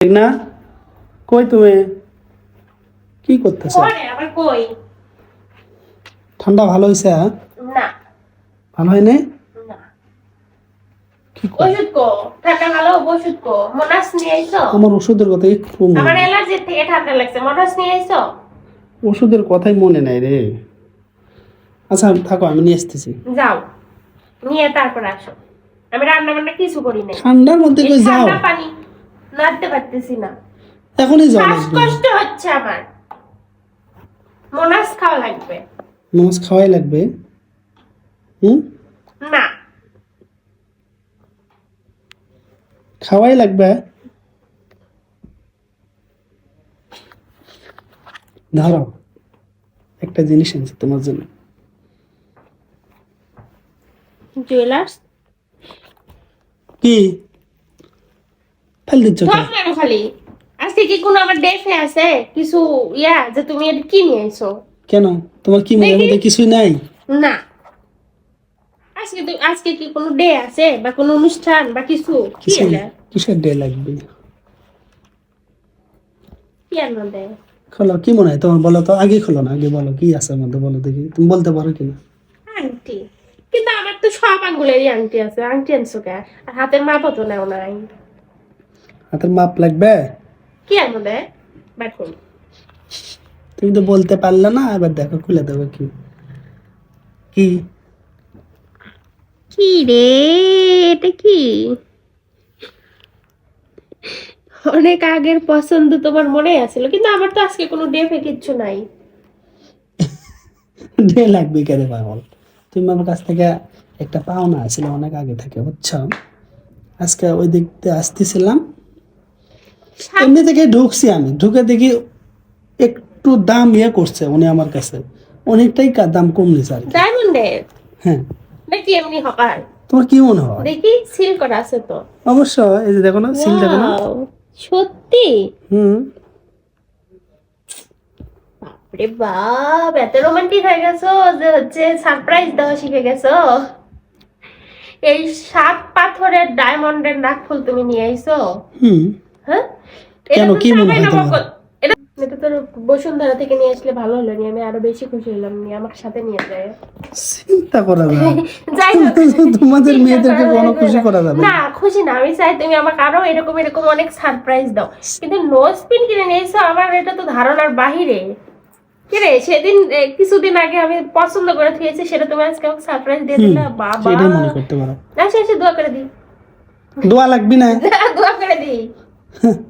ঠিক না? কই তুমি? কি করতেছ? ঠান্ডা ভালো হ্যাঁ? না। ভালো হয় নাই না আমার ওষুধের কথা একটু আমার অ্যালার্জি থেকে ঠান্ডা লাগছে। মনাস নিয়ে আইছো? ওষুধের কথাই মনে নাই রে। আচ্ছা থাকো আমি নিয়ে আসতেছি। যাও। নিয়ে তারপর আসো। আমি রান্না বান্না কিছু করি নাই। ঠান্ডার মধ্যে কই যাও? ঠান্ডা পানি নাড়তে পারতেছি না। এখনই যাও শ্বাসকষ্ট হচ্ছে আমার। মনাস খাওয়া লাগবে। মাছ খাওয়াই লাগবে? হুম? না। খাওয়াই লাগবে? ধরো একটা জিনিস আনছি তোমার জন্য। জুয়েলার্স? কি? ফেল দিচ্ছ কেন খালি। আজকে কি কোনো আমার ডেফে আছে? কিছু ইয়া যে তুমি এটা কি নিয়ে আইছো? কেন? তোমার কি দেখি। মধ্যে কিছুই নাই? না। আজকে তো আজকে কি কোনো ডে আছে? বা কোনো অনুষ্ঠান বা কিছু? কি কিসের ডে লাগবে? কি আনন্দে খোলো কি মনে হয় তোমার? বলো তো আগে খোলো না আগে বলো কি আছে মধ্যে বলো দেখি। তুমি বলতে পারো কিনা? আংটি কিন্তু আমার তো সব আঙ্গুলেরই আংটি আছে। আংটি আনছো কে? আর হাতের মাপও তো নেও নাই হাতের মাপ লাগবে? কি আনন্দে দেখুন তুমি তো বলতে পারলে না এবার দেখো খুলে দেবো কি। কি? কি রে? এটা কি? অনেক আগের পছন্দ তোমার মনে আছিল কিন্তু আমার তো আজকে কোনো ডেফে কিচ্ছু নাই। ডে লাগবে কেন পাগল? তুমি আমার কাছ থেকে একটা পাওনা ছিল অনেক আগে থেকে বুঝছ? আজকে ওই দিক দিয়ে আসতেছিলাম সাত- এমনি থেকে ঢুকছি আমি। ঢুকে দেখি একটু দাম ইয়ে করছে উনি আমার কাছে। অনেকটাই দাম কম নিছে আর হ্যাঁ। নাকি এমনি হকার তোমার কি মনে হয়? দেখি সিল করা আছে তো। অবশ্য এই যে দেখো না সিল দেখো না। সত্যি? হুম। বাপরে বাপ এত রোমান্টিক হয়ে গেছো যে হচ্ছে সারপ্রাইজ দেওয়া শিখে গেছো। এই সাত পাথরের ডায়মন্ডের নাকফুল তুমি নিয়ে আইছো। হুম। হ্যাঁ? কেন, কি মনে হয় তোমার? এটা এটা তো বসুন্ধরা থেকে নিয়ে আসলে ভালো হলো নি আমি আরও বেশি খুশি হলাম নি আমার সাথে নিয়ে যায়। চিন্তা করা যায় যাই তোমাদের মেয়েদেরকে করা কোনো খুশি করা যাবে না। খুশি না আমি চাই তুমি আমাকে আরও এরকম এরকম অনেক সারপ্রাইজ দাও। কিন্তু নো স্পিন কিনে নিয়েছো আমার এটা তো ধারণার বাহিরে। কি রে সেদিন কিছুদিন আগে আমি পছন্দ করে থুয়েছি সেটা তুমি আজকে আমাকে সারপ্রাইজ দিয়ে দিলে বাবা। সেটাই মনে করতে পারো। আসে এসে দোয়া করে দিই। দোয়া লাগবি না। দোয়া করে দিই। Huh.